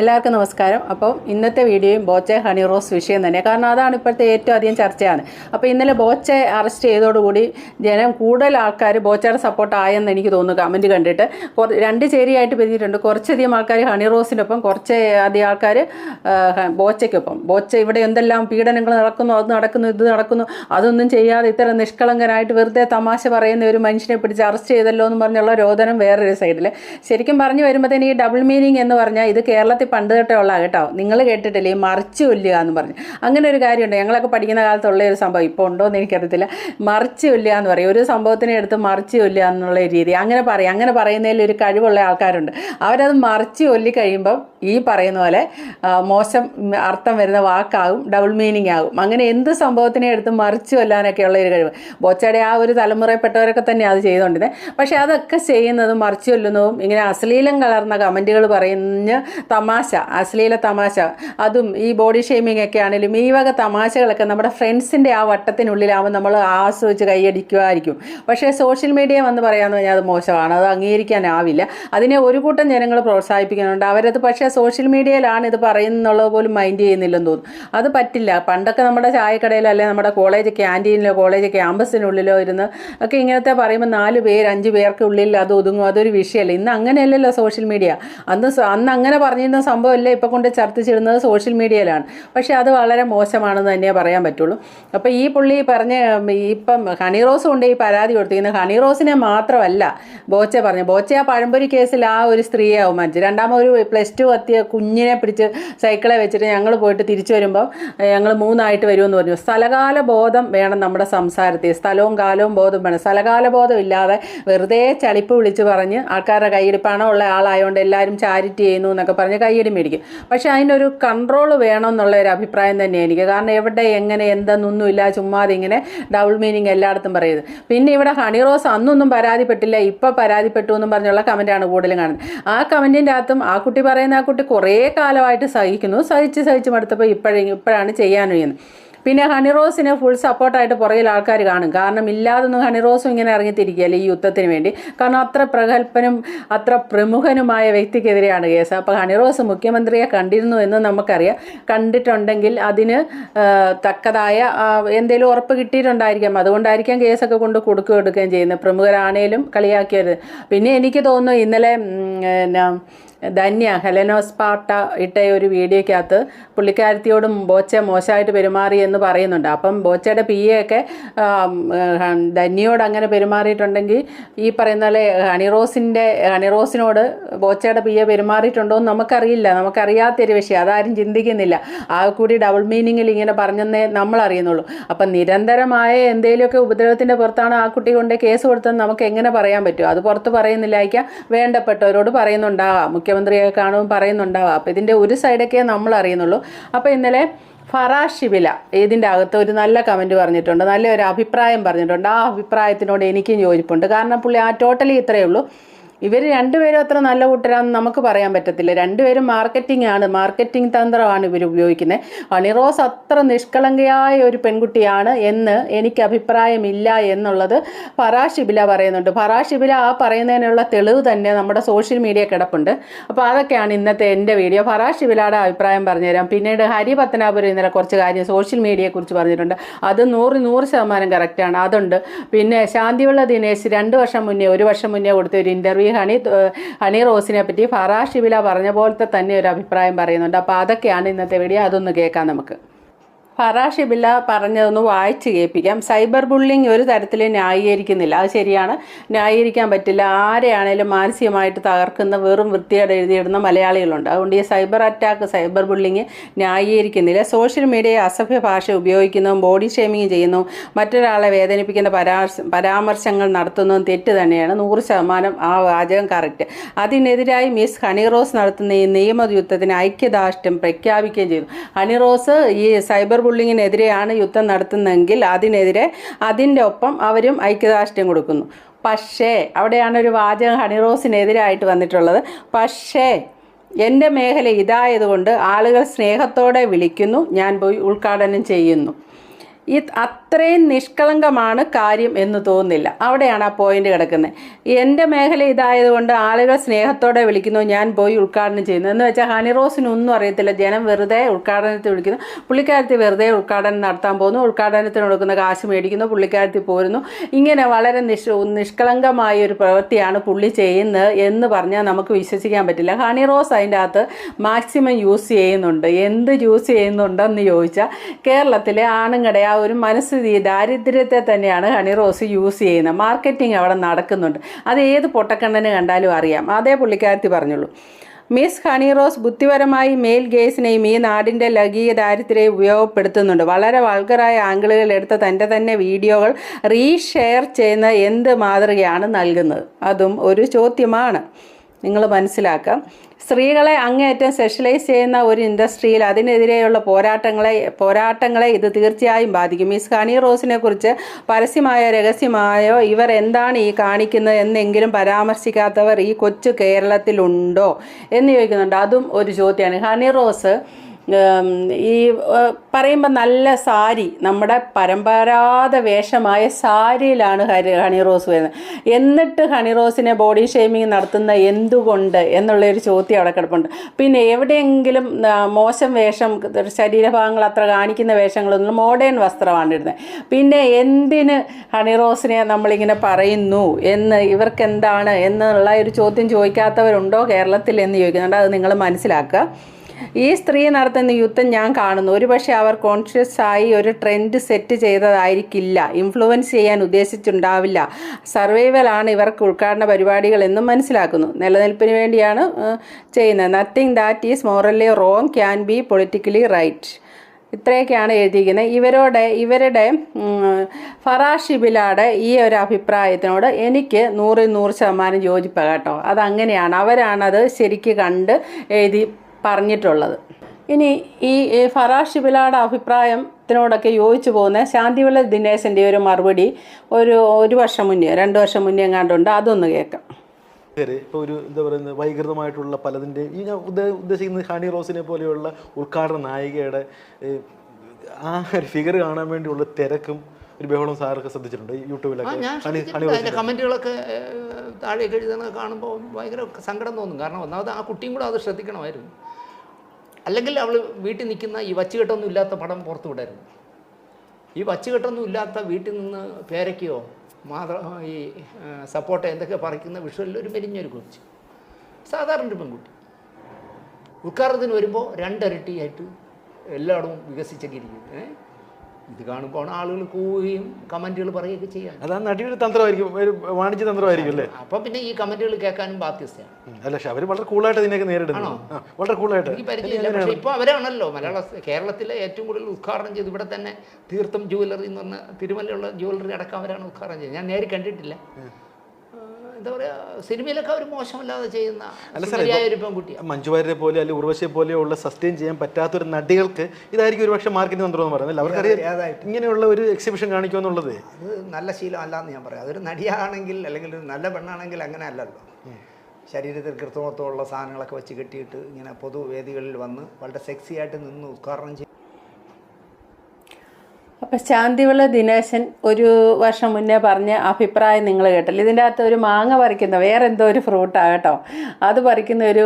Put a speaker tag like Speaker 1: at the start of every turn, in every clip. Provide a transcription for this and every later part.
Speaker 1: എല്ലാവർക്കും നമസ്കാരം. അപ്പം ഇന്നത്തെ വീഡിയോയും ബോച്ചെ ഹണി റോസ് വിഷയം തന്നെ. കാരണം അതാണ് ഇപ്പോഴത്തെ ഏറ്റവും അധികം ചർച്ചയാണ്. അപ്പോൾ ഇന്നലെ ബോച്ചെ അറസ്റ്റ് ചെയ്തതോടുകൂടി ജനം കൂടുതൽ ആൾക്കാർ ബോച്ചയുടെ സപ്പോർട്ട് ആയെന്ന് എനിക്ക് തോന്നുന്നു കമന്റ് കണ്ടിട്ട്. രണ്ട് ചേരിയായിട്ട് പിരിഞ്ഞിട്ടുണ്ട്. കുറച്ചധികം ആൾക്കാർ ഹണി റോസിനൊപ്പം കുറച്ച് അധികം ആൾക്കാർ ബോച്ചയ്ക്കൊപ്പം. ബോച്ച ഇവിടെ എന്തെല്ലാം പീഡനങ്ങൾ നടക്കുന്നു അത് നടക്കുന്നു ഇത് നടക്കുന്നു അതൊന്നും ചെയ്യാതെ ഇത്ര നിഷ്കളങ്കനായിട്ട് വെറുതെ തമാശ പറയുന്ന ഒരു മനുഷ്യനെ പിടിച്ച് അറസ്റ്റ് ചെയ്തല്ലോ എന്ന് പറഞ്ഞുള്ള രോദനം വേറൊരു സൈഡിൽ ശരിക്കും പറഞ്ഞു വരുമ്പോഴത്തേന് ഈ ഡബിൾ മീനിങ് എന്ന് പറഞ്ഞാൽ ഇത് കേരളത്തിൽ പണ്ട് തൊട്ടേ ഉള്ള കേട്ടോ. നിങ്ങൾ കേട്ടിട്ടില്ലേ മറിച്ച് കൊല്ലുക എന്ന് പറഞ്ഞു. അങ്ങനെ ഒരു കാര്യമുണ്ട്. ഞങ്ങളൊക്കെ പഠിക്കുന്ന കാലത്തുള്ള ഒരു സംഭവം. ഇപ്പോൾ ഉണ്ടോ എന്ന് എനിക്കറിയത്തില്ല. മറിച്ച് കൊല്ലുക എന്ന് പറയും. ഒരു സംഭവത്തിനെ എടുത്ത് മറിച്ച് കൊല്ലുക എന്നുള്ള രീതി. അങ്ങനെ പറയും. അങ്ങനെ പറയുന്നതിൽ ഒരു കഴിവുള്ള ആൾക്കാരുണ്ട്. അവരത് മറിച്ച് കൊല്ലി കഴിയുമ്പം ഈ പറയുന്ന പോലെ മോശം അർത്ഥം വരുന്ന വാക്കാകും ഡബിൾ മീനിങ് ആകും. അങ്ങനെ എന്ത് സംഭവത്തിനെ എടുത്ത് മറിച്ച് കൊല്ലാനൊക്കെയുള്ള ഒരു കഴിവ്. ബോച്ചയുടെ ആ ഒരു തലമുറയിൽപ്പെട്ടവരൊക്കെ തന്നെ അത് ചെയ്തുകൊണ്ടിരുന്നത് പക്ഷേ അതൊക്കെ ചെയ്യുന്നതും മറിച്ച് കൊല്ലുന്നതും ഇങ്ങനെ അശ്ലീലം കലർന്ന കമന്റുകൾ പറയുന്ന തമാശ അശ്ലീല തമാശ അതും ഈ ബോഡി ഷെയ്മിങ് ഒക്കെ ആണെങ്കിലും ഈ വക തമാശകളൊക്കെ നമ്മുടെ ഫ്രണ്ട്സിന്റെ ആ വട്ടത്തിനുള്ളിലാവുമ്പോൾ നമ്മൾ ആസ്വദിച്ച് കൈയടിക്കുമായിരിക്കും പക്ഷേ സോഷ്യൽ മീഡിയ വന്ന് പറയാമെന്ന് പറഞ്ഞാൽ അത് മോശമാണ് അത് അംഗീകരിക്കാനാവില്ല അതിനെ ഒരു കൂട്ടം ജനങ്ങൾ പ്രോത്സാഹിപ്പിക്കുന്നുണ്ട്. അവരത് പക്ഷേ സോഷ്യൽ മീഡിയയിലാണ് ഇത് പറയുന്നുള്ളത് പോലും മൈൻഡ് ചെയ്യുന്നില്ലെന്ന് തോന്നുന്നു. അത് പറ്റില്ല. പണ്ടൊക്കെ നമ്മുടെ ചായക്കടയിലോ അല്ലെങ്കിൽ നമ്മുടെ കോളേജ് ക്യാന്റീനിലോ കോളേജ് ക്യാമ്പസിനുള്ളിലോ ഇരുന്ന് ഒക്കെ ഇങ്ങനത്തെ പറയുമ്പോൾ നാല് പേര് അഞ്ച് പേർക്കുള്ളിൽ അത് ഒതുങ്ങും. അതൊരു വിഷയമല്ല ഇന്ന് അങ്ങനെയല്ലല്ലോ സോഷ്യൽ മീഡിയ അന്ന് അന്ന് അങ്ങനെ പറഞ്ഞിരുന്ന സംഭവമല്ലേ ഇപ്പം കൊണ്ട് ചർച്ചിച്ചിടുന്നത് സോഷ്യൽ മീഡിയയിലാണ് പക്ഷേ അത് വളരെ മോശമാണെന്ന് തന്നെ പറയാൻ പറ്റുള്ളൂ. അപ്പോൾ ഈ പുള്ളി പറഞ്ഞ ഇപ്പം ഹണി റോസ് കൊണ്ട് ഈ പരാതി കൊടുത്തിരിക്കുന്നത് ഹണി റോസിനെ മാത്രമല്ല ബോച്ച പറഞ്ഞു ബോച്ച ആ പഴംപൊരി കേസിൽ ആ ഒരു സ്ത്രീയെ അവമാനിച്ചു. രണ്ടാമത് ഒരു പ്ലസ് ടു എത്തിയ കുഞ്ഞിനെ പിടിച്ച് സൈക്കിളെ വെച്ചിട്ട് ഞങ്ങൾ പോയിട്ട് തിരിച്ചു വരുമ്പോൾ ഞങ്ങൾ മൂന്നായിട്ട് വരുമെന്ന് പറഞ്ഞു. സ്ഥലകാല ബോധം വേണം നമ്മുടെ സംസാരത്തിൽ. സ്ഥലവും കാലവും ബോധം വേണം. സ്ഥലകാല ബോധം ഇല്ലാതെ വെറുതെ ചളിപ്പ് വിളിച്ച് പറഞ്ഞ് ആൾക്കാരുടെ കയ്യിൽ പണമുള്ള ആളായതുകൊണ്ട് എല്ലാവരും ചാരിറ്റി ചെയ്യുന്നു എന്നൊക്കെ പറഞ്ഞ് കയ്യടി മേടിക്കും. പക്ഷെ അതിനൊരു കൺട്രോൾ വേണം എന്നുള്ള ഒരു അഭിപ്രായം തന്നെ എനിക്ക് കാരണം എവിടെ എങ്ങനെ എന്തെന്നൊന്നുമില്ല ചുമ്മാതെ ഇങ്ങനെ ഡബിൾ മീനിങ് എല്ലായിടത്തും പറയുന്നത് പിന്നെ ഇവിടെ ഹണി റോസ് അന്നൊന്നും പരാതിപ്പെട്ടില്ല ഇപ്പം പരാതിപ്പെട്ടു എന്നും പറഞ്ഞുള്ള കമന്റാണ് കൂടുതലും കാണുന്നത്. ആ കമന്റിന്റെ അകത്തും ആ കുട്ടി പറയുന്ന ആ കുട്ടി കുറേ കാലമായിട്ട് സഹിക്കുന്നു. സഹിച്ച് സഹിച്ച് മടുത്തപ്പോൾ ഇപ്പോഴേ ഇപ്പോഴാണ് ചെയ്യാൻ കഴിയുന്നത് പിന്നെ ഹണി റോസിനെ ഫുൾ സപ്പോർട്ടായിട്ട് പുറകിൽ ആൾക്കാർ കാണും. കാരണം ഇല്ലാതൊന്നും ഹണി റോസും ഇങ്ങനെ ഇറങ്ങിത്തിരിക്കുകയല്ലേ ഈ യുദ്ധത്തിന് വേണ്ടി. കാരണം അത്ര പ്രഗത്ഭനും അത്ര പ്രമുഖനുമായ വ്യക്തിക്കെതിരെയാണ് കേസ്. അപ്പോൾ ഹണി റോസ് മുഖ്യമന്ത്രിയെ കണ്ടിരുന്നു എന്ന് നമുക്കറിയാം. കണ്ടിട്ടുണ്ടെങ്കിൽ അതിന് തക്കതായ എന്തെങ്കിലും ഉറപ്പ് കിട്ടിയിട്ടുണ്ടായിരിക്കാം. അതുകൊണ്ടായിരിക്കാം കേസൊക്കെ കൊണ്ട് കൊടുക്കുകയും എടുക്കുകയും ചെയ്യുന്നത്. പ്രമുഖരാണേലും കളിയാക്കിയത്. പിന്നെ എനിക്ക് തോന്നുന്നു ഇന്നലെ ധന്യ ഹെലനോസ്പാട്ട ഇട്ട ഒരു വീഡിയോയ്ക്കകത്ത് പുള്ളിക്കാരത്തിയോടും ബോച്ച മോശമായിട്ട് പെരുമാറി എന്ന് പറയുന്നുണ്ട്. അപ്പം ബോച്ചയുടെ പി എ ഒക്കെ ധന്യയോട് അങ്ങനെ പെരുമാറിയിട്ടുണ്ടെങ്കിൽ ഈ പറയുന്ന പോലെ ഹണിറോസിന്റെ ഹണിറോസിനോട് ബോച്ചയുടെ പി എ പെരുമാറിയിട്ടുണ്ടോ എന്ന് നമുക്കറിയില്ല. നമുക്കറിയാത്തൊരു വിഷയം. അതാരും ചിന്തിക്കുന്നില്ല. ആ കൂടി ഡബിൾ മീനിങ്ങിൽ ഇങ്ങനെ പറഞ്ഞെന്നേ നമ്മൾ അറിയുന്നുള്ളൂ. അപ്പം നിരന്തരമായ എന്തെങ്കിലുമൊക്കെ ഉപദ്രവത്തിന്റെ പുറത്താണ് ആ കുട്ടി കൊണ്ട് കേസ് കൊടുത്തതെന്ന് നമുക്ക് എങ്ങനെ പറയാൻ പറ്റും? അത് പുറത്ത് പറയുന്നില്ലായിരിക്കാം. വേണ്ടപ്പെട്ടവരോട് പറയുന്നുണ്ടാവാം മുഖ്യമന്ത്രിയെ കാണുമ്പോൾ പറയുന്നുണ്ടാവാം. അപ്പം ഇതിന്റെ ഒരു സൈഡൊക്കെ നമ്മൾ അറിയുന്നുള്ളൂ. അപ്പോൾ ഇന്നലെ ഫറാ ഷിബില ഇതിന്റെ അകത്ത് ഒരു നല്ല കമന്റ് പറഞ്ഞിട്ടുണ്ട്. നല്ലൊരു അഭിപ്രായം പറഞ്ഞിട്ടുണ്ട്. ആ അഭിപ്രായത്തിനോട് എനിക്കും യോജിപ്പുണ്ട്. കാരണം പുള്ളി ആ ടോട്ടലി ഇത്രയേ ഉള്ളൂ. ഇവർ രണ്ടുപേരും അത്ര നല്ല കൂട്ടരാന്ന് നമുക്ക് പറയാൻ പറ്റത്തില്ല. രണ്ടുപേരും മാർക്കറ്റിംഗ് ആണ്. മാർക്കറ്റിംഗ് തന്ത്രമാണ് ഇവർ ഉപയോഗിക്കുന്നത്. ഹണിറോസ് അത്ര നിഷ്കളങ്കയായ ഒരു പെൺകുട്ടിയാണ് എന്ന് എനിക്ക് അഭിപ്രായമില്ല എന്നുള്ളത് ഫറാഷിബില പറയുന്നുണ്ട്. ഫറാഷിബില ആ പറയുന്നതിനുള്ള തെളിവ് തന്നെ നമ്മുടെ സോഷ്യൽ മീഡിയ കിടപ്പുണ്ട്. അപ്പോൾ അതൊക്കെയാണ് ഇന്നത്തെ എന്റെ വീഡിയോ ഫറാഷിബിലയുടെ അഭിപ്രായം പറഞ്ഞുതരാം. പിന്നീട് ഹരി ഇന്നലെ കുറച്ച് കാര്യം സോഷ്യൽ മീഡിയയെക്കുറിച്ച് പറഞ്ഞിട്ടുണ്ട്. അത് നൂറ് നൂറ് ശതമാനം കറക്റ്റാണ് അതുണ്ട്. പിന്നെ ശാന്തിയുള്ള ദിനേശ് രണ്ട് വർഷം മുന്നേ ഒരു വർഷം മുന്നേ കൊടുത്ത ഒരു ഇന്റർവ്യൂ ഹണി ഹണി റോസിനെ പറ്റി ഫറാഷിബില പറഞ്ഞ പോലത്തെ തന്നെ ഒരു അഭിപ്രായം പറയുന്നുണ്ട്. അപ്പോൾ അതൊക്കെയാണ് ഇന്നത്തെ വീഡിയോ അതൊന്ന് കേൾക്കാം നമുക്ക്. ഫറാഷിബില്ല പറഞ്ഞതൊന്ന് വായിച്ച് കേൾപ്പിക്കാം. സൈബർ ബുള്ളിങ് ഒരു തരത്തിൽ ന്യായീകരിക്കുന്നില്ല. അത് ശരിയാണ്. ന്യായീകരിക്കാൻ പറ്റില്ല. ആരെയാണേലും മാനസികമായിട്ട് തകർക്കുന്ന വെറും വൃത്തിയോടെ എഴുതിയിടുന്ന മലയാളികളുണ്ട്. അതുകൊണ്ട് ഈ സൈബർ അറ്റാക്ക് സൈബർ ബുള്ളിങ് ന്യായീകരിക്കുന്നില്ല. സോഷ്യൽ മീഡിയയെ അസഭ്യ ഭാഷ ഉപയോഗിക്കുന്നതും ബോഡി ഷേമിങ് ചെയ്യുന്നു മറ്റൊരാളെ വേദനിപ്പിക്കുന്ന പരാമർശ പരാമർശങ്ങൾ നടത്തുന്നതും തെറ്റ് തന്നെയാണ്. നൂറ് ശതമാനം ആ വാചകം കറക്റ്റ്. അതിനെതിരായി മിസ് ഹണിറോസ് നടത്തുന്ന ഈ നിയമയുദ്ധത്തിന് ഐക്യദാർഷ്ട്യം പ്രഖ്യാപിക്കുകയും ചെയ്തു. ഹണിറോസ് ഈ സൈബർ ബുള്ളിങ്ങിനെതിരെയാണ് യുദ്ധം നടത്തുന്നതെങ്കിൽ അതിനെതിരെ അതിന്റെ ഒപ്പം അവരും ഐക്യദാർഷ്ട്യം കൊടുക്കുന്നു. പക്ഷേ അവിടെയാണ് ഒരു വാചകം ഹണിറോസിനെതിരായിട്ട് വന്നിട്ടുള്ളത്. പക്ഷേ എന്റെ മേഖല ഇതായതുകൊണ്ട് ആളുകൾ സ്നേഹത്തോടെ വിളിക്കുന്നു ഞാൻ പോയി ഉദ്ഘാടനം ചെയ്യുന്നു. ഈ അത്രയും നിഷ്കളങ്കമാണ് കാര്യം എന്ന് തോന്നുന്നില്ല. അവിടെയാണ് ആ പോയിന്റ് കിടക്കുന്നത്. എന്റെ മേഖല ഇതായതുകൊണ്ട് ആളുകൾ സ്നേഹത്തോടെ വിളിക്കുന്നു. ഞാൻ പോയി ഉദ്ഘാടനം ചെയ്യുന്നു. എന്ന് വെച്ചാൽ ഹണി റോസിനൊന്നും അറിയത്തില്ല. ജനം വെറുതെ ഉദ്ഘാടനത്തിൽ വിളിക്കുന്നു. പുള്ളിക്കാരത്തി വെറുതെ ഉദ്ഘാടനം നടത്താൻ പോകുന്നു. ഉദ്ഘാടനത്തിന് കൊടുക്കുന്ന കാശ് മേടിക്കുന്നു. പുള്ളിക്കാരത്തി പോരുന്നു. ഇങ്ങനെ വളരെ നിഷ് നിഷ്കളങ്കമായ ഒരു പ്രവൃത്തിയാണ് പുള്ളി ചെയ്യുന്നത് എന്ന് പറഞ്ഞാൽ നമുക്ക് വിശ്വസിക്കാൻ പറ്റില്ല. ഹണി റോസ് അതിന്റെ അകത്ത് മാക്സിമം യൂസ് ചെയ്യുന്നുണ്ട്. എന്ത് യൂസ് ചെയ്യുന്നുണ്ടെന്ന് ചോദിച്ചാൽ കേരളത്തിലെ ആണുങ്ങളുടെ ആ ഒരു മനസ്ഥിതി ദാരിദ്ര്യത്തെ തന്നെയാണ് ഹണി റോസ് യൂസ് ചെയ്യുന്നത്. മാർക്കറ്റിംഗ് അവിടെ നടക്കുന്നുണ്ട്. അത് ഏത് പൊട്ടക്കണ്ണനെ കണ്ടാലും അറിയാം. അതേ പുള്ളിക്കാരത്തി പറഞ്ഞുള്ളൂ. മിസ് ഹണി റോസ് ബുദ്ധിപരമായി മെയിൽ ഗേസിനെയും ഈ നാടിന്റെ ലഘീയ ദാരിദ്ര്യം ഉപയോഗപ്പെടുത്തുന്നുണ്ട്. വളരെ വൾഗറായ ആംഗിളുകൾ എടുത്ത തന്റെ തന്നെ വീഡിയോകൾ റീഷെയർ ചെയ്യുന്ന എന്ത് മാതൃകയാണ് നൽകുന്നത്? അതും ഒരു ചോദ്യമാണ്. നിങ്ങൾ മനസ്സിലാക്കാം. സ്ത്രീകളെ അങ്ങേയറ്റം സ്പെഷ്യലൈസ് ചെയ്യുന്ന ഒരു ഇൻഡസ്ട്രിയിൽ അതിനെതിരെയുള്ള പോരാട്ടങ്ങളെ പോരാട്ടങ്ങളെ ഇത് തീർച്ചയായും ബാധിക്കും. മിസ് ഹണി റോസിനെ കുറിച്ച് പരസ്യമായോ രഹസ്യമായോ ഇവർ എന്താണ് ഈ കാണിക്കുന്നത് എന്നെങ്കിലും പരാമർശിക്കാത്തവർ ഈ കൊച്ചു കേരളത്തിലുണ്ടോ എന്ന് ചോദിക്കുന്നുണ്ട്. അതും ഒരു ചോദ്യമാണ്. ഹണി റോസ് ഈ പറയുമ്പോൾ നല്ല സാരി നമ്മുടെ പരമ്പരാഗത വേഷമായ സാരിയിലാണ് ഹരി ഹണി റോസ് വരുന്നത്. എന്നിട്ട് ഹണി റോസിനെ ബോഡി ഷേമിങ് നടത്തുന്ന എന്തുകൊണ്ട് എന്നുള്ളൊരു ചോദ്യം അവിടെ കിടപ്പുണ്ട്. പിന്നെ എവിടെയെങ്കിലും മോശം വേഷം ശരീരഭാഗങ്ങൾ അത്ര കാണിക്കുന്ന വേഷങ്ങളൊന്നും മോഡേൺ വസ്ത്രമാണ് ഇടുന്നത്. പിന്നെ എന്തിന് ഹണി റോസിനെ നമ്മളിങ്ങനെ പറയുന്നു എന്ന് ഇവർക്ക് എന്താണ് എന്നുള്ള ഒരു ചോദ്യം ചോദിക്കാത്തവരുണ്ടോ കേരളത്തിൽ എന്ന് ചോദിക്കുന്നുണ്ട്. അത് നിങ്ങൾ മനസ്സിലാക്കുക. ഈ സ്ത്രീ നടത്തുന്ന യുദ്ധം ഞാൻ കാണുന്നു. ഒരുപക്ഷെ അവർ കോൺഷ്യസ് ആയി ഒരു ട്രെൻഡ് സെറ്റ് ചെയ്തതായിരിക്കില്ല. ഇൻഫ്ലുവൻസ് ചെയ്യാൻ ഉദ്ദേശിച്ചുണ്ടാവില്ല സർവൈവൽ ആണ് ഇവർക്ക് ഉദ്ഘാടന പരിപാടികൾ എന്നും മനസ്സിലാക്കുന്നു. നിലനിൽപ്പിന് വേണ്ടിയാണ് ചെയ്യുന്നത്. Nothing that is morally wrong can be politically right ഇത്രയൊക്കെയാണ് എഴുതിയിരിക്കുന്നത്. ഇവരോടെ ഇവരുടെ ഫറാഷിബിലാടെ ഈ ഒരു അഭിപ്രായത്തിനോട് എനിക്ക് നൂറിൽ നൂറ് ശതമാനം യോജിപ്പാണ് കേട്ടോ. അതങ്ങനെയാണ്. അവരാണത് ശരിക്ക് കണ്ട് എഴുതി പറഞ്ഞിട്ടുള്ളത്. ഇനി ഈ ഫറാഷ് ഫറാഷിബിലാടെ അഭിപ്രായത്തിനോടൊക്കെ യോജിച്ചു പോകുന്ന ശാന്തിവിള ദിനേശന്റെ ഒരു മറുപടി ഒരു ഒരു വർഷം മുന്നേ രണ്ട് വർഷം മുന്നേ എങ്ങാണ്ടുണ്ട്? അതൊന്ന് കേൾക്കാം.
Speaker 2: ഇപ്പോൾ ഒരു എന്താ പറയുന്നത് വൈകൃതമായിട്ടുള്ള പലതിന്റെ ഈ ഞാൻ ഉദ്ദ- ഉദ്ദേശിക്കുന്നത് ഹണി റോസിനെ പോലെയുള്ള ഉദ്ഘാടന നായികയുടെ ആ ഒരു ഫിഗർ കാണാൻ വേണ്ടിയുള്ള തിരക്കും ഒരു ബഹളം സാറൊക്കെ ശ്രദ്ധിച്ചിട്ടുണ്ട് യൂട്യൂബിലൊക്കെ.
Speaker 3: കമന്റുകളൊക്കെ
Speaker 2: താഴെ ഹണി
Speaker 3: കമന്റുകളൊക്കെ താഴെ എഴുതുന്നത് കാണുമ്പോൾ ഭയങ്കര സങ്കടം തോന്നും. കാരണം ഒന്നാമത് ആ കുട്ടിയും കൂടെ അത് ശ്രദ്ധിക്കണമായിരുന്നു. അല്ലെങ്കിൽ അവൾ വീട്ടിൽ നിൽക്കുന്ന ഈ വച്ചുകെട്ടൊന്നും ഇല്ലാത്ത പടം പുറത്തു വിടായിരുന്നു ഈ വച്ചുകെട്ടൊന്നും ഇല്ലാത്ത വീട്ടിൽ നിന്ന് പേരയ്ക്കയോ മാതൃ ഈ സപ്പോർട്ട് എന്തൊക്കെ പറിക്കുന്ന വിഷുവലിൽ ഒരു മെലിഞ്ഞൊരു കുറിച്ച്. സാധാരണ ഒരു പെൺകുട്ടി. ഉദ്ഘാടനത്തിന് വരുമ്പോൾ രണ്ടരട്ടിയായിട്ട് എല്ലായിടവും വികസിച്ചൊക്കെ ഇരിക്കും ഏ? ഇത് കാണുമ്പോൾ ആളുകൾ കൂവുകയും കമന്റുകൾ പറയുകയൊക്കെ ചെയ്യാം
Speaker 2: അതാ നടിയുടെ തന്ത്രമായിരിക്കും ഒരു വാണിജ്യ തന്ത്രമായിരിക്കും അല്ലേ?
Speaker 3: അപ്പൊ പിന്നെ ഈ കമന്റുകൾ കേൾക്കാനും ബാധ്യസ്ഥയാണ്.
Speaker 2: അല്ല പക്ഷെ അവർ വളരെ കൂളായിട്ട് ഇതിനെയൊക്കെ നേരിടുന്നു. വളരെ കൂളായിട്ട്.
Speaker 3: എനിക്ക് പരിചയമില്ല. പക്ഷേ ഇപ്പോൾ അവരാണല്ലോ മലയാള കേരളത്തിലെ ഏറ്റവും കൂടുതൽ ഉദ്ഘാടനം ചെയ്ത് ഇവിടെ തന്നെ തീർത്ഥം ജുവലറി എന്ന് പറഞ്ഞ തിരുമലയുള്ള ജുവലറി അടക്കം അവരാണ് ഉദ്ഘാടനം ചെയ്തത് ഞാൻ നേരെ കണ്ടിട്ടില്ല. എന്താ പറയുക സിനിമയിലൊക്കെ അവർ മോശമല്ലാതെ ചെയ്യുന്ന ഒരു പെൺകുട്ടി
Speaker 2: മഞ്ജു വാര്യരെ പോലെ അല്ലെങ്കിൽ ഉർവശിയെ പോലെയുള്ള സസ്റ്റെയിൻ ചെയ്യാൻ പറ്റാത്ത ഒരു നടികൾക്ക് ഇതായിരിക്കും ഒരുപക്ഷെ മാർക്കറ്റിംഗ് തന്ത്രം എന്ന് പറയുന്നത് അവർക്കറിയാം ഇങ്ങനെയുള്ള ഒരു എക്സിബിഷൻ കാണിക്കുക എന്നുള്ളത്?
Speaker 4: അത് നല്ല ശീലമല്ല എന്ന് ഞാൻ പറയാം. അതൊരു നടിയാണെങ്കിൽ അല്ലെങ്കിൽ ഒരു നല്ല പെണ്ണാണെങ്കിൽ അങ്ങനെ അല്ലല്ലോ. ശരീരത്തിൽ കൃത്രിമത്വമുള്ള സാധനങ്ങളൊക്കെ വെച്ച് കെട്ടിയിട്ട് ഇങ്ങനെ പൊതുവേദികളിൽ വന്ന് വളരെ സെക്സി ആയിട്ട് നിന്ന് ഉദ്ഘാടനം ചെയ്യും.
Speaker 1: ശാന്തിവിള ദിനേശൻ ഒരു വർഷം മുന്നേ പറഞ്ഞ അഭിപ്രായം നിങ്ങൾ കേട്ടല്ലോ. ഇതിന്റെ അകത്ത് ഒരു മാങ്ങ പറിക്കുന്ന വേറെ എന്തോ ഒരു ഫ്രൂട്ടാണ് കേട്ടോ. അത് പറിക്കുന്ന ഒരു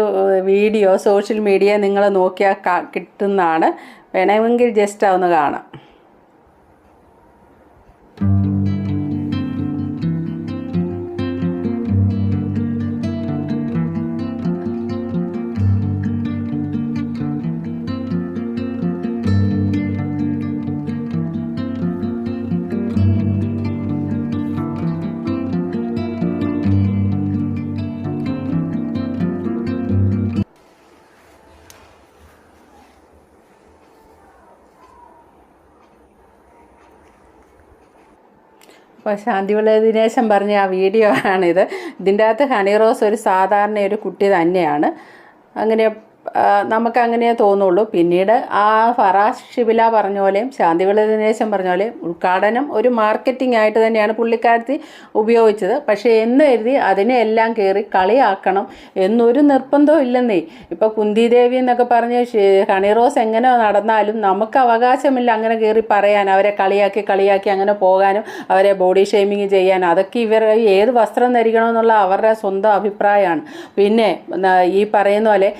Speaker 1: വീഡിയോ സോഷ്യൽ മീഡിയ നിങ്ങൾ നോക്കിയാൽ കിട്ടുന്നതാണ്. വേണമെങ്കിൽ ജസ്റ്റ് ഒന്ന് കാണാം. അപ്പോൾ ശാന്തിവിള ദിനേശൻ പറഞ്ഞ ആ വീഡിയോ ആണിത്. ഇതിന്റെ അകത്ത് ഹണി റോസ് ഒരു സാധാരണ ഒരു കുട്ടി തന്നെയാണ്. അങ്ങനെ ആ, നമുക്ക് അങ്ങനെ തോന്നുള്ളൂ. പിന്നീട് ആ ഫറാസ് ഷിബില പറഞ്ഞ പോലെയും ശാന്തിവിള ദിനേശൻ പറഞ്ഞ പോലെയും ഉദ്ഘാടനം ഒരു മാർക്കറ്റിംഗ് ആയിട്ട് തന്നെയാണ് പുള്ളിക്കാരത്തി ഉപയോഗിച്ചത്. പക്ഷേ എന്ന് കരുതി അതിനെ എല്ലാം കയറി കളിയാക്കണം എന്നൊരു നിർബന്ധവും ഇല്ലെന്നേ. ഇപ്പോൾ കുന്തിദേവി എന്നൊക്കെ പറഞ്ഞ് ഹണി ഹണിറോസ് എങ്ങനെ നടന്നാലും നമുക്ക് അവകാശമില്ല അങ്ങനെ കയറി പറയാൻ അവരെ കളിയാക്കി കളിയാക്കി അങ്ങനെ പോകാനും അവരെ ബോഡി ഷെയ്മിങ് ചെയ്യാൻ. അതൊക്കെ ഇവർ ഏത് വസ്ത്രം ധരിക്കണമെന്നുള്ള അവരുടെ സ്വന്തം അഭിപ്രായമാണ്. പിന്നെ ഈ പറയുന്ന പോലെ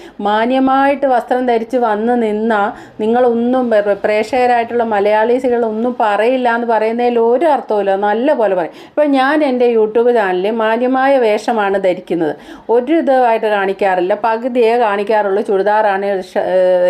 Speaker 1: മാന്യമായിട്ട് വസ്ത്രം ധരിച്ച് വന്ന് നിന്ന നിങ്ങളൊന്നും പ്ര- പ്രേക്ഷകരായിട്ടുള്ള മലയാളീസുകൾ ഒന്നും പറയില്ല എന്ന് പറയുന്നതിൽ ഒരു അർത്ഥവുമില്ല. നല്ല പോലെ പറയും. ഇപ്പം ഞാൻ എന്റെ യൂട്യൂബ് ചാനലിൽ മാന്യമായ വേഷമാണ് ധരിക്കുന്നത്. ഒരു ഇതുമായിട്ട് കാണിക്കാറില്ല. പകുതിയെ കാണിക്കാറുള്ളൂ. ചുരിദാറാണ്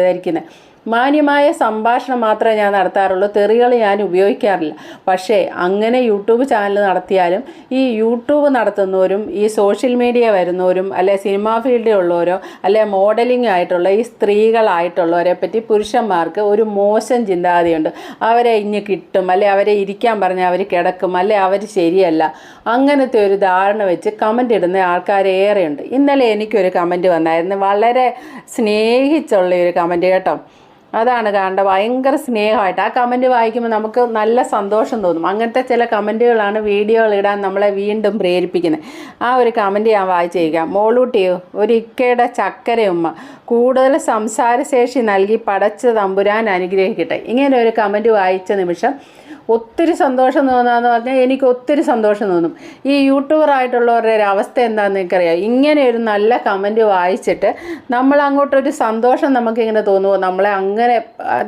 Speaker 1: ധരിക്കുന്നത് മാന്യമായ സംഭാഷണം മാത്രമേ ഞാൻ നടത്താറുള്ളൂ. തെറികൾ ഞാൻ ഉപയോഗിക്കാറില്ല. പക്ഷേ അങ്ങനെ യൂട്യൂബ് ചാനൽ നടത്തിയാലും ഈ യൂട്യൂബ് നടത്തുന്നവരും ഈ സോഷ്യൽ മീഡിയ വരുന്നവരും അല്ലെ സിനിമാ ഫീൽഡിൽ ഉള്ളവരോ അല്ലെ മോഡലിംഗ് ആയിട്ടുള്ള ഈ സ്ത്രീകളായിട്ടുള്ളവരെ പറ്റി പുരുഷന്മാർക്ക് ഒരു മോശം ചിന്താഗതിയുണ്ട്. അവരെ ഇഞ്ഞ് കിട്ടും അല്ലെ അവരെ ഇരിക്കാൻ പറഞ്ഞാൽ അവർ കിടക്കും അല്ലെ അവർ ശരിയല്ല. അങ്ങനത്തെ ഒരു ധാരണ വെച്ച് കമന്റ് ഇടുന്ന ആൾക്കാർ ഏറെയുണ്ട്. ഇന്നലെ എനിക്കൊരു കമന്റ് വന്നായിരുന്നു. വളരെ സ്നേഹിച്ചുള്ള ഒരു കമന്റ് കേട്ടോ. അതാണ് കാണേണ്ടത് ഭയങ്കര സ്നേഹമായിട്ട്. ആ കമന്റ് വായിക്കുമ്പോൾ നമുക്ക് നല്ല സന്തോഷം തോന്നും. അങ്ങനത്തെ ചില കമന്റുകളാണ് വീഡിയോകൾ ഇടാൻ നമ്മളെ വീണ്ടും പ്രേരിപ്പിക്കുന്നത്. ആ ഒരു കമന്റ് ഞാൻ വായിച്ചേക്കാം. മോളൂട്ടിയോ ഒരു ഇക്കയുടെ ചക്കരയുമ്മ കൂടുതൽ സംസാരശേഷി നൽകി പടച്ച തമ്പുരാൻ അനുഗ്രഹിക്കട്ടെ. ഇങ്ങനെ ഒരു കമന്റ് വായിച്ച നിമിഷം ഒത്തിരി സന്തോഷം തോന്നാന്ന് പറഞ്ഞാൽ എനിക്ക് ഒത്തിരി സന്തോഷം തോന്നും. ഈ യൂട്യൂബറായിട്ടുള്ളവരുടെ ഒരു അവസ്ഥ എന്താണെന്ന് എനിക്കറിയാം. ഇങ്ങനെ ഒരു നല്ല കമന്റ് വായിച്ചിട്ട് നമ്മൾ അങ്ങോട്ടൊരു സന്തോഷം നമുക്കിങ്ങനെ തോന്നുമോ നമ്മളെ അങ്ങനെ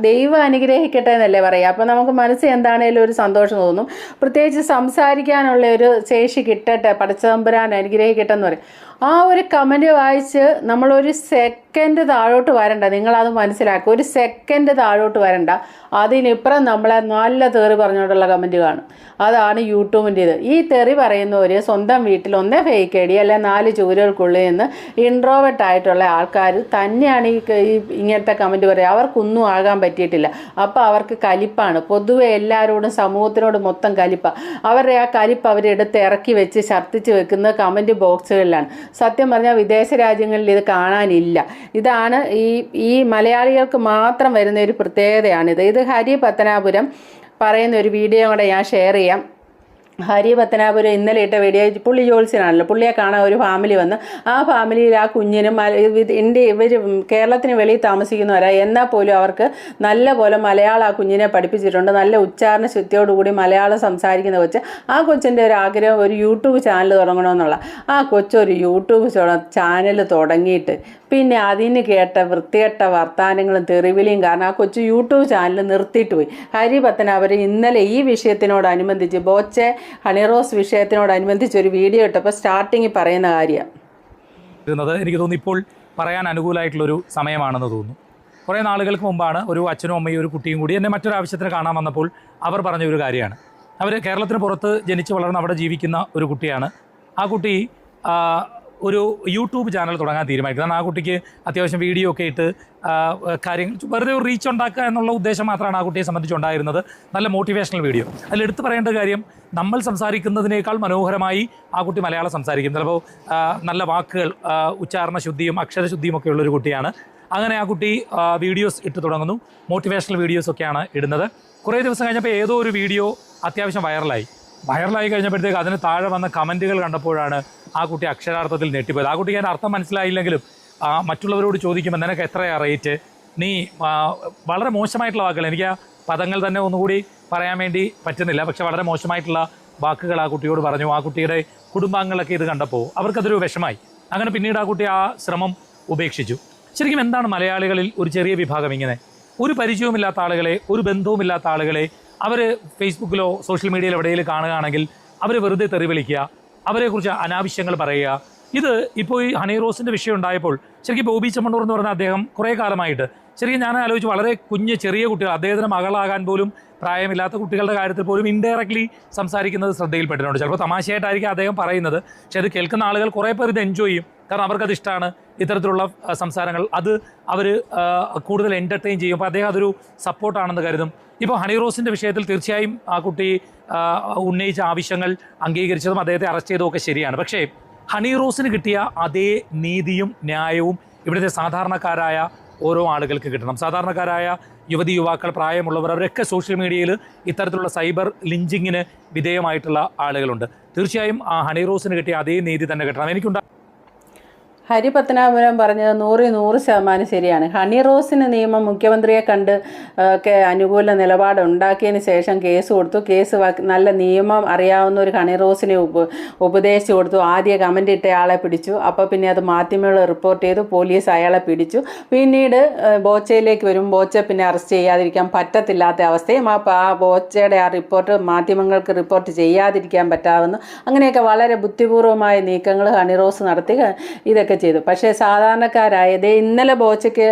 Speaker 1: ദൈവം അനുഗ്രഹിക്കട്ടെ എന്നല്ലേ പറയുക അപ്പോൾ നമുക്ക് മനസ്സിൽ എന്താണേലും ഒരു സന്തോഷം തോന്നും. പ്രത്യേകിച്ച് സംസാരിക്കാനുള്ള ഒരു ശേഷി കിട്ടട്ടെ പടച്ചതമ്പുരാൻ അനുഗ്രഹിക്കട്ടെ എന്ന് പറയും. ആ ഒരു കമന്റ് വായിച്ച് നമ്മളൊരു സെക്കൻഡ് താഴോട്ട് വരണ്ട. നിങ്ങളത് മനസ്സിലാക്കുക ഒരു സെക്കൻഡ് താഴോട്ട് വരണ്ട. അതിനിപ്പുറം നമ്മളെ നല്ല തെറി പറഞ്ഞുകൊണ്ടുള്ള കമന്റ് കാണും. അതാണ് യൂട്യൂബിന്റെ ഇത് ഈ തെറി പറയുന്നവർ സ്വന്തം വീട്ടിൽ ഒന്നേ ഫേക്ക് അടി അല്ലെ നാല് ചുവരുകൾക്കുള്ളിൽ നിന്ന് ഇൻട്രോവേർട്ട് ആയിട്ടുള്ള ആൾക്കാർ തന്നെയാണ് ഈ ഇങ്ങനത്തെ കമന്റ് പറയുക. അവർക്കൊന്നും ആകാൻ പറ്റിയിട്ടില്ല. അപ്പോൾ അവർക്ക് കലിപ്പാണ്. പൊതുവെ എല്ലാവരോടും സമൂഹത്തിനോട് മൊത്തം കലിപ്പാണ് അവരുടെ ആ കലിപ്പ് അവരെടുത്ത് ഇറക്കി വെച്ച് ഛർദ്ദിച്ച് വെക്കുന്ന കമന്റ് ബോക്സുകളിലാണ് സത്യം പറഞ്ഞാൽ വിദേശ രാജ്യങ്ങളിൽ ഇത് കാണാനില്ല. ഇതാണ് ഈ ഈ മലയാളികൾക്ക് മാത്രം വരുന്ന ഒരു പ്രത്യേകതയാണിത്. ഇത് ഹരി പത്തനാപുരം പറയുന്ന ഒരു വീഡിയോ കൂടെ ഞാൻ ഷെയർ ചെയ്യാം. ഹരി പത്തനാപുരം ഇന്നലെ ഇട്ട വീഡിയോ പുള്ളി ജോത്സ്യനാണല്ലോ. പുള്ളിയെ കാണാൻ ഒരു ഫാമിലി വന്ന് ആ ഫാമിലിയിൽ ആ കുഞ്ഞിനും ഇന്ത്യ ഇവർ കേരളത്തിന് വെളിയിൽ താമസിക്കുന്നവരാ. എന്നാൽ പോലും അവർക്ക് നല്ല പോലെ മലയാളം ആ കുഞ്ഞിനെ പഠിപ്പിച്ചിട്ടുണ്ട്. നല്ല ഉച്ചാരണ ശുദ്ധിയോടുകൂടി മലയാളം സംസാരിക്കുന്ന കൊച്ച്. ആ കൊച്ചിന്റെ ഒരു ആഗ്രഹം ഒരു യൂട്യൂബ് ചാനൽ തുടങ്ങണമെന്നുള്ള. ആ കൊച്ചൊരു യൂട്യൂബ് ചാനൽ തുടങ്ങിയിട്ട്. പിന്നെ അതിന് കേട്ട വൃത്തികെട്ട വർത്തമാനങ്ങളും തെറിവിളിയും കാരണം ആ കൊച്ചു യൂട്യൂബ് ചാനൽ നിർത്തിയിട്ട് പോയി. ഹരി പത്തനാപുരം ഇന്നലെ ഈ വിഷയത്തിനോടനുബന്ധിച്ച് ബോച്ചെ ഹണിറോസ് വിഷയത്തിനോടനുബന്ധിച്ച് ഒരു വീഡിയോ ഇട്ടപ്പോൾ സ്റ്റാർട്ടിങ്ങിൽ പറയുന്ന
Speaker 5: കാര്യം. എനിക്ക് തോന്നുന്നു ഇപ്പോൾ പറയാൻ അനുകൂലമായിട്ടുള്ളൊരു സമയമാണെന്ന് തോന്നുന്നു. കുറേ നാളുകൾക്ക് മുമ്പാണ് ഒരു അച്ഛനും അമ്മയും ഒരു കുട്ടിയും കൂടി എന്നെ മറ്റൊരു ആവശ്യത്തിന് കാണാൻ വന്നപ്പോൾ അവർ പറഞ്ഞ ഒരു കാര്യമാണ്. അവർ കേരളത്തിന് പുറത്ത് ജനിച്ച് വളർന്ന് അവിടെ ജീവിക്കുന്ന ഒരു കുട്ടിയാണ്. ആ കുട്ടി ഒരു യൂട്യൂബ് ചാനൽ തുടങ്ങാൻ തീരുമാനിക്കും. കാരണം ആ കുട്ടിക്ക് അത്യാവശ്യം വീഡിയോ ഒക്കെ ഇട്ട് കാര്യങ്ങൾ വെറുതെ ഒരു റീച്ച് ഉണ്ടാക്കുക എന്നുള്ള ഉദ്ദേശം മാത്രമാണ് ആ കുട്ടിയെ സംബന്ധിച്ചുണ്ടായിരുന്നത്. നല്ല മോട്ടിവേഷണൽ വീഡിയോ അതിൽ എടുത്തു പറയേണ്ട കാര്യം നമ്മൾ സംസാരിക്കുന്നതിനേക്കാൾ മനോഹരമായി ആ കുട്ടി മലയാളം സംസാരിക്കും. ചിലപ്പോൾ നല്ല വാക്കുകൾ ഉച്ചാരണ ശുദ്ധിയും അക്ഷരശുദ്ധിയും ഒക്കെ ഉള്ളൊരു കുട്ടിയാണ്. അങ്ങനെ ആ കുട്ടി വീഡിയോസ് ഇട്ട് തുടങ്ങുന്നു. മോട്ടിവേഷണൽ വീഡിയോസൊക്കെയാണ് ഇടുന്നത്. കുറേ ദിവസം കഴിഞ്ഞപ്പോൾ ഏതോ ഒരു വീഡിയോ അത്യാവശ്യം വൈറലായി വൈറലായി കഴിഞ്ഞപ്പോഴത്തേക്ക് അതിന് താഴെ വന്ന കമന്റുകൾ കണ്ടപ്പോഴാണ് ആ കുട്ടി അക്ഷരാർത്ഥത്തിൽ ഞെട്ടിപ്പോയത്. ആ കുട്ടിക്ക് അതിന്റെ അർത്ഥം മനസ്സിലായില്ലെങ്കിലും മറ്റുള്ളവരോട് ചോദിക്കുമ്പോൾ നിനക്ക് എത്രയാ റേറ്റ് നീ വളരെ മോശമായിട്ടുള്ള വാക്കുകൾ. എനിക്ക് ആ പദങ്ങൾ തന്നെ ഒന്നുകൂടി പറയാൻ വേണ്ടി പറ്റുന്നില്ല. പക്ഷെ വളരെ മോശമായിട്ടുള്ള വാക്കുകൾ ആ കുട്ടിയോട് പറഞ്ഞു. ആ കുട്ടിയുടെ കുടുംബാംഗങ്ങളൊക്കെ ഇത് കണ്ടപ്പോൾ അവർക്കതൊരു വിഷമായി. അങ്ങനെ പിന്നീട് ആ കുട്ടി ആ ശ്രമം ഉപേക്ഷിച്ചു. ശരിക്കും എന്താണ് മലയാളികളിൽ ഒരു ചെറിയ വിഭാഗം ഇങ്ങനെ? ഒരു പരിചയവുമില്ലാത്ത ആളുകളെ ഒരു ബന്ധവുമില്ലാത്ത ആളുകളെ അവർ ഫേസ്ബുക്കിലോ സോഷ്യൽ മീഡിയയിലോ എവിടെയെങ്കിലും കാണുകയാണെങ്കിൽ അവർ വെറുതെ തെറി വിളിക്കുക അവരെക്കുറിച്ച് അനാവശ്യങ്ങൾ പറയുക. ഇത് ഇപ്പോൾ ഈ ഹണി റോസിന്റെ വിഷയം ഉണ്ടായപ്പോൾ ശരിക്കും ബോബി ചമ്മണ്ണൂർ എന്ന് പറഞ്ഞ അദ്ദേഹം കുറേ കാലമായിട്ട് ശരിക്കും ഞാൻ ആലോചിച്ച് വളരെ കുഞ്ഞ് ചെറിയ കുട്ടികൾ അദ്ദേഹത്തിന് മകളാകാൻ പോലും പ്രായമില്ലാത്ത കുട്ടികളുടെ കാര്യത്തിൽ പോലും ഇൻഡയറക്ട്ലി സംസാരിക്കുന്നത് ശ്രദ്ധയിൽപ്പെട്ടിട്ടുണ്ട്. ചിലപ്പോൾ തമാശയായിട്ടായിരിക്കും അദ്ദേഹം പറയുന്നത്. പക്ഷെ അത് കേൾക്കുന്ന ആളുകൾ കുറേ പേർ ഇത് എൻജോയ് ചെയ്യും. കാരണം അവർക്കത് ഇഷ്ടമാണ് ഇത്തരത്തിലുള്ള സംസാരങ്ങൾ. അത് അവർ കൂടുതൽ എന്റർടൈൻ ചെയ്യും. അപ്പോൾ അദ്ദേഹം അതൊരു സപ്പോർട്ടാണെന്ന് കരുതും. ഇപ്പോൾ ഹണി റോസിന്റെ വിഷയത്തിൽ തീർച്ചയായും ആ കുട്ടി ഉന്നയിച്ച ആവശ്യങ്ങൾ അംഗീകരിച്ചതും അദ്ദേഹത്തെ അറസ്റ്റ് ചെയ്തതും ശരിയാണ്. പക്ഷേ ഹണി റോസിന് കിട്ടിയ അതേ നീതിയും ന്യായവും ഇവിടുത്തെ സാധാരണക്കാരായ ഓരോ ആളുകൾക്ക് കിട്ടണം. സാധാരണക്കാരായ യുവതി യുവാക്കൾ പ്രായമുള്ളവർ അവരൊക്കെ സോഷ്യൽ മീഡിയയിൽ ഇത്തരത്തിലുള്ള സൈബർ ലിഞ്ചിങ്ങിന് വിധേയമായിട്ടുള്ള ആളുകളുണ്ട്. തീർച്ചയായും ആ ഹണി റോസിന് കിട്ടിയ അതേ നീതി തന്നെ കിട്ടണം. എനിക്കുണ്ടാ
Speaker 1: ഹരി പത്തനാപുരം പറഞ്ഞത് നൂറിൽ നൂറ് ശതമാനം ശരിയാണ്. ഹണി റോസിന് നിയമം മുഖ്യമന്ത്രിയെ കണ്ട് ഒക്കെ അനുകൂല നിലപാട് ഉണ്ടാക്കിയതിന് ശേഷം കേസ് കൊടുത്തു. കേസ് നല്ല നിയമം അറിയാവുന്ന ഒരു ഹണി റോസിനെ ഉപ ഉപദേശിച്ചു കൊടുത്തു. ആദ്യ കമന്റ് ഇട്ട ആളെ പിടിച്ചു. അപ്പോൾ പിന്നെ അത് മാധ്യമങ്ങൾ റിപ്പോർട്ട് ചെയ്തു. പോലീസ് അയാളെ പിടിച്ചു. പിന്നീട് ബോച്ചയിലേക്ക് വരും. ബോച്ച പിന്നെ അറസ്റ്റ് ചെയ്യാതിരിക്കാൻ പറ്റത്തില്ലാത്ത അവസ്ഥയും പ- ആ ബോച്ചയുടെ ആ റിപ്പോർട്ട് മാധ്യമങ്ങൾക്ക് റിപ്പോർട്ട് ചെയ്യാതിരിക്കാൻ പറ്റാവുന്ന. അങ്ങനെയൊക്കെ വളരെ ബുദ്ധിപൂർവമായ നീക്കങ്ങൾ ഹണി റോസ് നടത്തി. ഇതൊക്കെ ചെയ്തു. പക്ഷേ സാധാരണക്കാരായത് ഇന്നലെ ബോച്ചയ്ക്ക്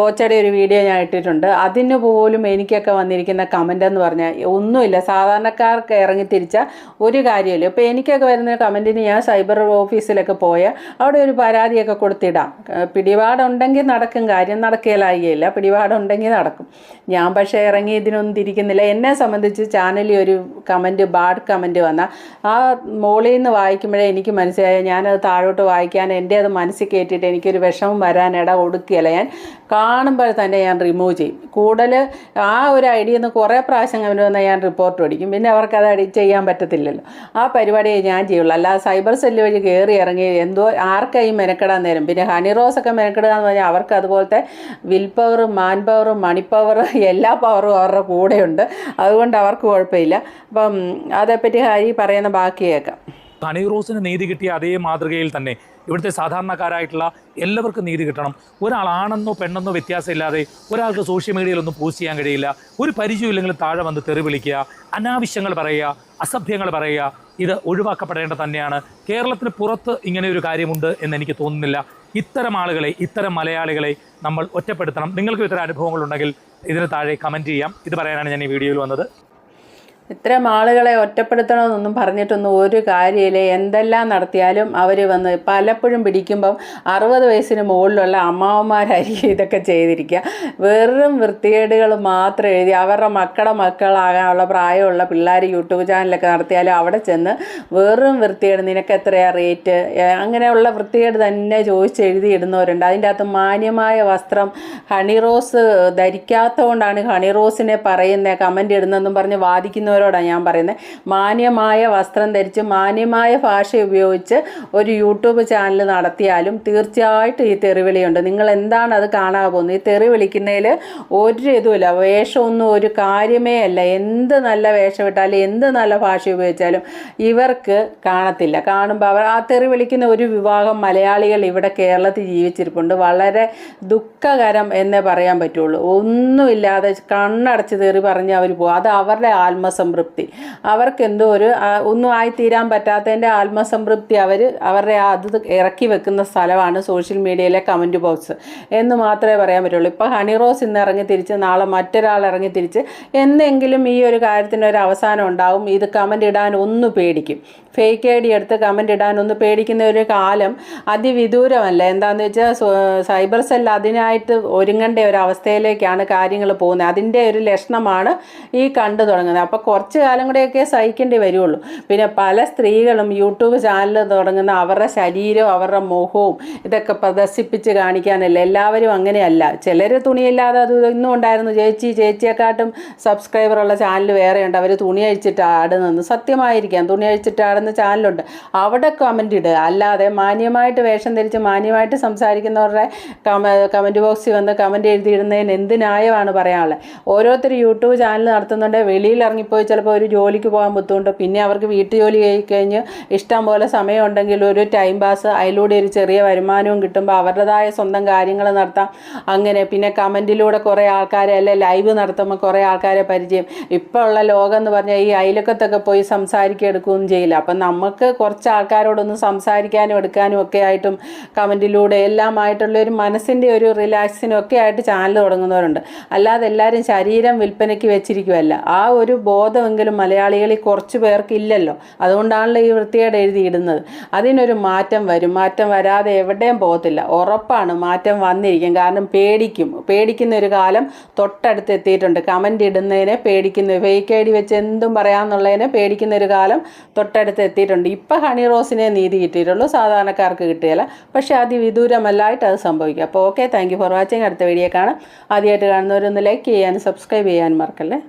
Speaker 1: ബോച്ചയുടെ ഒരു വീഡിയോ ഞാൻ ഇട്ടിട്ടുണ്ട്. അതിന് പോലും എനിക്കൊക്കെ വന്നിരിക്കുന്ന കമന്റ് എന്ന് പറഞ്ഞാൽ ഒന്നുമില്ല. സാധാരണക്കാർക്ക് ഇറങ്ങി തിരിച്ച ഒരു കാര്യമില്ല. ഇപ്പോൾ എനിക്കൊക്കെ വരുന്ന കമന്റിന് ഞാൻ സൈബർ ഓഫീസിലൊക്കെ പോയ അവിടെ ഒരു പരാതിയൊക്കെ കൊടുത്തിടാം. പിടിപാടുണ്ടെങ്കിൽ നടക്കും കാര്യം നടക്കുകയില്ല പിടിപാടുണ്ടെങ്കിൽ നടക്കും. ഞാൻ പക്ഷേ ഇറങ്ങി ഇതിനൊന്നും തിരിക്കുന്നില്ല. എന്നെ സംബന്ധിച്ച് ചാനലിൽ ഒരു കമന്റ് ബാഡ് കമന്റ് വന്നാൽ ആ മോളിൽ നിന്ന് വായിക്കുമ്പോഴേ എനിക്ക് മനസ്സിലായ ഞാനത് താഴോട്ട് വായിക്കാൻ എന്റെ അത് മനസ്സിൽ കയറ്റിയിട്ട് എനിക്കൊരു വിഷമം വരാനിട ഒടുക്കുകയല്ല ഞാൻ കാണുമ്പോൾ തന്നെ ഞാൻ റിമൂവ് ചെയ്യും. കൂടുതൽ ആ ഒരു ഐഡിയ നിന്ന് കുറേ പ്രാവശ്യം അവന് വന്നാൽ ഞാൻ റിപ്പോർട്ട് അടിക്കും. പിന്നെ അവർക്ക് അത് അടി ചെയ്യാൻ പറ്റത്തില്ലല്ലോ. ആ പരിപാടിയെ ഞാൻ ചെയ്യുള്ളൂ. അല്ലാതെ സൈബർ സെല്ല് വഴി കയറി ഇറങ്ങി എന്തോ ആർക്കായി മെനക്കെടാൻ നേരം? പിന്നെ ഹണി റോസ് ഒക്കെ മെനക്കെടുക എന്ന് പറഞ്ഞാൽ അവർക്ക് അതുപോലത്തെ വിൽ പവറും മാൻ പവറും മണി പവറും എല്ലാ പവറും അവരുടെ കൂടെയുണ്ട്. അതുകൊണ്ട് അവർക്ക് കുഴപ്പമില്ല. അപ്പം അതേപ്പറ്റി ഹരി പറയുന്ന ബാക്കി കേൾക്കാം.
Speaker 5: ഹണി റോസിന് നീതി കിട്ടിയ അതേ മാതൃകയിൽ തന്നെ ഇവിടുത്തെ സാധാരണക്കാരായിട്ടുള്ള എല്ലാവർക്കും നീതി കിട്ടണം. ഒരാളാണെന്നോ പെണ്ണെന്നോ വ്യത്യാസമില്ലാതെ ഒരാൾക്ക് സോഷ്യൽ മീഡിയയിലൊന്നും പോസ്റ്റ് ചെയ്യാൻ കഴിയില്ല. ഒരു പരിചയമില്ലെങ്കിൽ താഴെ വന്ന് തെറി വിളിക്കുക അനാവശ്യങ്ങൾ പറയുക അസഭ്യങ്ങൾ പറയുക ഇത് ഒഴിവാക്കപ്പെടേണ്ടത് തന്നെയാണ്. കേരളത്തിന് പുറത്ത് ഇങ്ങനെ ഒരു കാര്യമുണ്ട് എന്ന് എനിക്ക് തോന്നുന്നില്ല. ഇത്തരം ആളുകളെ ഇത്തരം മലയാളികളെ നമ്മൾ ഒറ്റപ്പെടുത്തണം. നിങ്ങൾക്ക് ഇത്തരം അനുഭവങ്ങളുണ്ടെങ്കിൽ ഇതിന് താഴെ കമന്റ് ചെയ്യാം. ഇത് പറയാനാണ് ഞാൻ ഈ വീഡിയോയിൽ വന്നത്.
Speaker 1: ഇത്തരം ആളുകളെ ഒറ്റപ്പെടുത്തണമെന്നൊന്നും പറഞ്ഞിട്ടൊന്നും ഒരു കാര്യമില്ല. എന്തെല്ലാം നടത്തിയാലും അവർ വന്ന് പലപ്പോഴും പിടിക്കുമ്പം അറുപത് വയസ്സിന് മുകളിലുള്ള അമ്മാവന്മാരായിരിക്കും ഇതൊക്കെ ചെയ്തിരിക്കുക. വെറും വൃത്തികേടുകൾ മാത്രം എഴുതി അവരുടെ മക്കളുടെ മക്കളാകാനുള്ള പ്രായമുള്ള പിള്ളേർ യൂട്യൂബ് ചാനലൊക്കെ നടത്തിയാലും അവിടെ ചെന്ന് വെറും വൃത്തികേട് നിനക്ക് എത്രയാ റേറ്റ്? അങ്ങനെയുള്ള വൃത്തികേട് തന്നെ ചോദിച്ച് എഴുതി ഇടുന്നവരുണ്ട്. അതിന്റെ അകത്ത് മാന്യമായ വസ്ത്രം ഹണിറോസ് ധരിക്കാത്തതുകൊണ്ടാണ് ഹണിറോസിനെ പറയുന്ന കമന്റ് ഇടുന്നതെന്നും പറഞ്ഞ് വാദിക്കുന്നവരോടാണ് ഞാൻ പറയുന്നത്. മാന്യമായ വസ്ത്രം ധരിച്ച് മാന്യമായ ഭാഷ ഉപയോഗിച്ച് ഒരു യൂട്യൂബ് ചാനൽ നടത്തിയാലും തീർച്ചയായിട്ടും ഈ തെറിവിളിയുണ്ട്. നിങ്ങൾ എന്താണ് അത് കാണാൻ പോകുന്നത്? ഈ തെറി വിളിക്കുന്നതിൽ ഒരു ഇതുമില്ല. വേഷമൊന്നും ഒരു കാര്യമേ അല്ല. എന്ത് നല്ല വേഷം ഇട്ടാലും എന്ത് നല്ല ഭാഷ ഉപയോഗിച്ചാലും ഇവർക്ക് കാണത്തില്ല. കാണുമ്പോൾ അവർ ആ തെറി വിളിക്കുന്ന ഒരു വിഭാഗം മലയാളികൾ ഇവിടെ കേരളത്തിൽ ജീവിച്ചിരിപ്പുണ്ട്. വളരെ ദുഃഖകരം എന്നേ പറയാൻ പറ്റുള്ളൂ. ഒന്നുമില്ലാതെ കണ്ണടച്ച് തെറി പറഞ്ഞ് അവർ പോകും. അത് അവരുടെ ആത്മസംതൃപ്തി. അവർക്കെന്തോ ഒരു ഒന്നും ആയിത്തീരാൻ പറ്റാത്തതിന്റെ ആത്മസംതൃപ്തി അവർ അവരുടെ അത് ഇറക്കി വെക്കുന്ന സ്ഥലമാണ് സോഷ്യൽ മീഡിയയിലെ കമന്റ് ബോക്സ് എന്ന് മാത്രമേ പറയാൻ പറ്റുള്ളൂ. ഇപ്പോൾ ഹണി റോസ് ഇന്ന് ഇറങ്ങി തിരിച്ച് നാളെ മറ്റൊരാൾ ഇറങ്ങി തിരിച്ച് എന്തെങ്കിലും ഈ ഒരു കാര്യത്തിന് ഒരു അവസാനം ഉണ്ടാവും. ഇത് കമന്റ് ഇടാൻ ഒന്ന് പേടിക്കും. ഫേക്ക് ഐ ഡി എടുത്ത് കമന്റ് ഇടാൻ ഒന്ന് പേടിക്കുന്ന ഒരു കാലം അതിവിദൂരമല്ല. എന്താണെന്ന് വെച്ചാൽ സൈബർ സെൽ അതിനായിട്ട് ഒരുങ്ങേണ്ട ഒരു അവസ്ഥയിലേക്കാണ് കാര്യങ്ങൾ പോകുന്നത്. അതിന്റെ ഒരു ലക്ഷണമാണ് ഈ കണ്ടു തുടങ്ങുന്നത്. അപ്പോൾ കുറച്ച് കാലം കൂടെയൊക്കെ സഹിക്കേണ്ടി വരുള്ളൂ. പിന്നെ പല സ്ത്രീകളും യൂട്യൂബ് ചാനൽ തുടങ്ങുന്ന അവരുടെ ശരീരവും അവരുടെ മുഖവും ഇതൊക്കെ പ്രദർശിപ്പിച്ച് കാണിക്കാനല്ല. എല്ലാവരും അങ്ങനെയല്ല. ചിലർ തുണിയില്ലാതെ അത് ഇന്നും ഉണ്ടായിരുന്നു. ചേച്ചി ചേച്ചിയെക്കാട്ടും സബ്സ്ക്രൈബറുള്ള ചാനൽ വേറെയുണ്ട്. അവർ തുണി അഴിച്ചിട്ട് ആടുന്നത് സത്യമായിരിക്കാം. തുണി അഴിച്ചിട്ട് ആടുന്ന ചാനലുണ്ട് അവിടെ കമന്റ് ഇടുക അല്ലാതെ മാന്യമായിട്ട് വേഷം ധരിച്ച് മാന്യമായിട്ട് സംസാരിക്കുന്നവരുടെ കമ കമന്റ് ബോക്സിൽ വന്ന് കമന്റ് എഴുതിയിടുന്നതിന് എന്ത് ന്യായമാണ് പറയാനുള്ളത്? ഓരോരുത്തർ യൂട്യൂബ് ചാനൽ നടത്തുന്നുണ്ട്. വെളിയിൽ ചിലപ്പോൾ ഒരു ജോലിക്ക് പോകാൻ ബുദ്ധിമുട്ട്. പിന്നെ അവർക്ക് വീട്ടു ജോലി കഴിഞ്ഞ് ഇഷ്ടം പോലെ സമയം ഉണ്ടെങ്കിൽ ഒരു ടൈം പാസ് അതിലൂടെ ഒരു ചെറിയ വരുമാനവും കിട്ടുമ്പോൾ അവരുടേതായ സ്വന്തം കാര്യങ്ങൾ നടത്താം. അങ്ങനെ പിന്നെ കമന്റിലൂടെ കുറേ ആൾക്കാരെ അല്ലെ ലൈവ് നടത്തുമ്പോൾ കുറേ ആൾക്കാരെ പരിചയം. ഇപ്പോൾ ഉള്ള ലോകം എന്ന് പറഞ്ഞാൽ ഈ അയലക്കത്തൊക്കെ പോയി സംസാരിക്കുക ചെയ്യില്ല. അപ്പം നമുക്ക് കുറച്ച് ആൾക്കാരോടൊന്ന് സംസാരിക്കാനും എടുക്കാനും ഒക്കെ ആയിട്ടും കമന്റിലൂടെ എല്ലാമായിട്ടുള്ള ഒരു മനസ്സിന്റെ ഒരു റിലാക്സിനും ഒക്കെ ആയിട്ട് ചാനൽ തുടങ്ങുന്നവരുണ്ട്. അല്ലാതെ എല്ലാവരും ശരീരം വിൽപ്പനയ്ക്ക് വെച്ചിരിക്കുമല്ല ആ ഒരു ബോധം ബോധമെങ്കിലും മലയാളികളിൽ കുറച്ച് പേർക്ക് ഇല്ലല്ലോ അതുകൊണ്ടാണല്ലോ ഈ വൃത്തികേട് എഴുതിയിടുന്നത്. അതിനൊരു മാറ്റം വരും. മാറ്റം വരാതെ എവിടെയും പോകത്തില്ല. ഉറപ്പാണ് മാറ്റം വന്നിരിക്കും. കാരണം പേടിക്കും. പേടിക്കുന്ന ഒരു കാലം തൊട്ടടുത്ത് എത്തിയിട്ടുണ്ട്. കമന്റ് ഇടുന്നതിനെ പേടിക്കുന്ന. ഫേക്ക് ഐ ഡി വെച്ച് എന്തും പറയാമെന്നുള്ളതിനെ പേടിക്കുന്ന ഒരു കാലം തൊട്ടടുത്ത് എത്തിയിട്ടുണ്ട്. ഇപ്പം ഹണി റോസിനെ നീതി കിട്ടിയിട്ടുള്ളൂ. സാധാരണക്കാർക്ക് കിട്ടുകയില്ല പക്ഷേ അതിവിദൂരമല്ലായിട്ട് അത് സംഭവിക്കും. അപ്പോൾ ഓക്കെ താങ്ക് ഫോർ വാച്ചിങ് അടുത്ത വീഡിയോ കാണാം. ആദ്യമായിട്ട് കാണുന്നവരൊന്ന് ലൈക്ക് ചെയ്യാനും സബ്സ്ക്രൈബ് ചെയ്യാനും മറക്കല്ലേ?